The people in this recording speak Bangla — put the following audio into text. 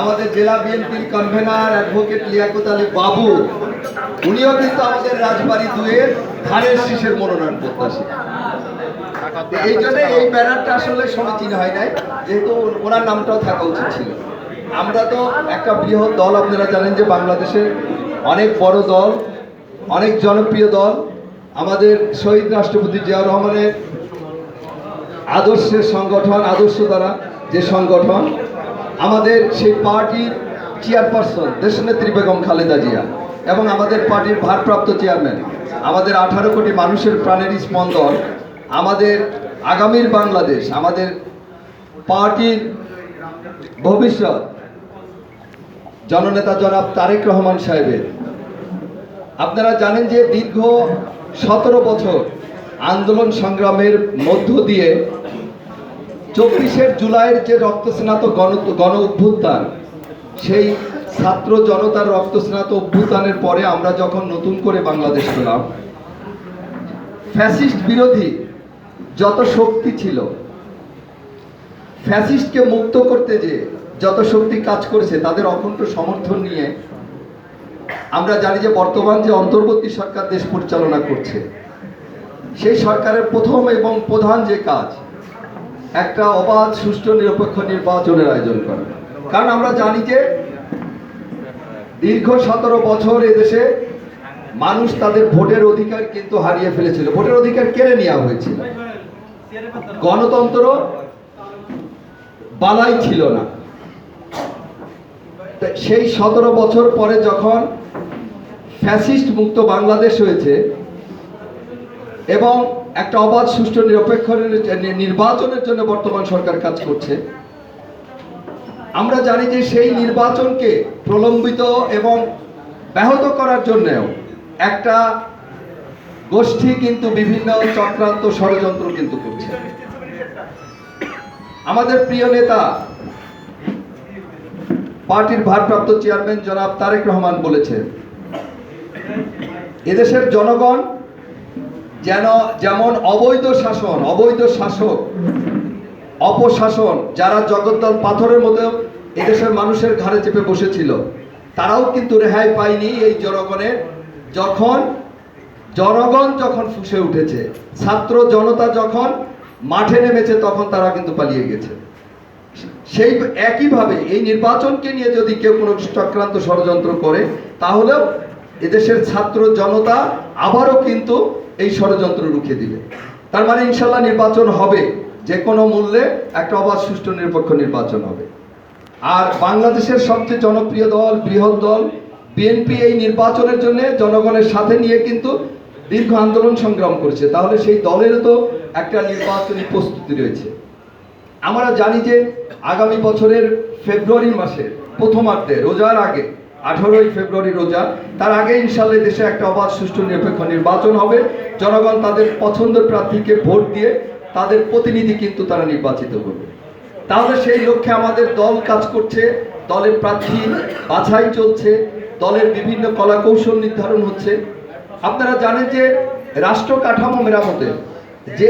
আমাদের জেলা বিএনপির কনভেনার অ্যাডভোকেট লিয়াকত আলী বাবু, উনিও কিন্তু আমাদের রাজবাড়ি দুয়ের ধানের শীষের মনোনয়ন প্রত্যাশী। এই জন্য এই ব্যানারটা আসলে সমীচীন হয় নাই, যেহেতু ওনার নামটাও থাকা উচিত ছিল। আমরা তো একটা বৃহৎ দল, আপনারা জানেন যে বাংলাদেশে অনেক বড় দল, অনেক জনপ্রিয় দল। আমাদের শহীদ রাষ্ট্রপতি জিয়াউর রহমানের আদর্শের সংগঠন, আদর্শ দ্বারা যে সংগঠন আমাদের সেই পার্টির চেয়ারপারসন দেশনেত্রী বেগম খালেদা জিয়া এবং আমাদের পার্টির ভারপ্রাপ্ত চেয়ারম্যান, আমাদের আঠারো কোটি মানুষের প্রাণের স্পন্দন, আমাদের আগামীর বাংলাদেশ, আমাদের পার্টির ভবিষ্যৎ। জননেতা জনাব তারেক রহমান সাহেবের। আপনারা জানেন যে দীর্ঘ সতেরো বছর আন্দোলন সংগ্রামের মধ্য দিয়ে চব্বিশের জুলাইয়ের যে রক্তস্নাত গণ গণ অভ্যুত্থান, সেই ছাত্র জনতার রক্তস্নাত অভ্যুত্থানের পরে আমরা যখন নতুন করে বাংলাদেশ পেলাম, ফ্যাসিস্ট বিরোধী যত শক্তি ছিল, ফ্যাসিস্টকে মুক্ত করতে যে যত শক্তি কাজ করেছে, তাদের অখণ্ড সমর্থন নিয়ে আমরা জানি যে বর্তমান যে অন্তর্বর্তী সরকার দেশ পরিচালনা করছে, সেই সরকারের প্রথম এবং প্রধান যে কাজ একটা অবাধ, সুষ্ঠু, নিরপেক্ষ নির্বাচনের আয়োজন করা। কারণ আমরা জানি যে দীর্ঘ সতেরো বছর এদেশে মানুষ তাদের ভোটের অধিকার কিন্তু হারিয়ে ফেলেছিল। ভোটের অধিকার কেড়ে নেওয়া হয়েছিল। গণতন্ত্র বালাই ছিল না। সেই সতেরো বছর পরে যখন ফ্যাসিস্ট মুক্ত বাংলাদেশ হয়েছে এবং একটা অবাধ, সুষ্ঠু, নিরপেক্ষ নির্বাচনের জন্য বর্তমান সরকার কাজ করছে। আমরা জানি যে সেই নির্বাচনকে প্রলম্বিত এবং ব্যাহত করার জন্যও একটা গোষ্ঠী কিন্তু বিভিন্ন চক্রান্ত ষড়যন্ত্র কিন্তু করছে। আমাদের প্রিয় নেতা, পার্টির ভারপ্রাপ্ত চেয়ারম্যান জনাব তারেক রহমান বলেছেন, এদেশের জনগণ যেন যেমন অবৈধ শাসন, অবৈধ শাসক, অপশাসন, যারা জগদ্দল পাথরের মতো এদেশের মানুষের ঘাড়ে চেপে বসেছিল, তারাও কিন্তু রেহাই পায়নি এই জনগণের। যখন জনগণ যখন ফুসে উঠেছে, ছাত্র জনতা যখন মাঠে নেমেছে, তখন তারা কিন্তু পালিয়ে গেছে। সেই একইভাবে এই নির্বাচনকে নিয়ে যদি কেউ কোনো চক্রান্ত ষড়যন্ত্র করে, তাহলেও এদেশের ছাত্র জনতা আবারও কিন্তু এই ষড়যন্ত্র রুখে দিবে। তার মানে ইনশাল্লাহ নির্বাচন হবে, যে কোনো মূল্যে একটা অবাধ, সুষ্ঠু, নিরপেক্ষ নির্বাচন হবে। আর বাংলাদেশের সবচেয়ে জনপ্রিয় দল, বৃহৎ দল, বিএনপি এই নির্বাচনের জন্য জনগণের সাথে নিয়ে কিন্তু দীর্ঘ আন্দোলন সংগ্রাম করছে। তাহলে সেই দলের তো একটা নির্বাচনী প্রস্তুতি রয়েছে। আমরা জানি যে আগামী বছরের ফেব্রুয়ারি মাসের প্রথমার্ধে, রোজার আগে আঠারোই ফেব্রুয়ারি রোজা। তার আগে ইনশাল্লাহ দেশে একটা অবাধ, সুষ্ঠু, নিরপেক্ষ নির্বাচন হবে। জনগণ তাদের পছন্দের প্রার্থীকে ভোট দিয়ে তাদের প্রতিনিধি কিন্তু তারা নির্বাচিত করবে। তাহলে সেই লক্ষ্যে আমাদের দল কাজ করছে, দলের প্রার্থী বাছাই চলছে, দলের বিভিন্ন কলা কৌশল নির্ধারণ হচ্ছে। আপনারা জানেন যে রাষ্ট্র কাঠামো মেরামতে যে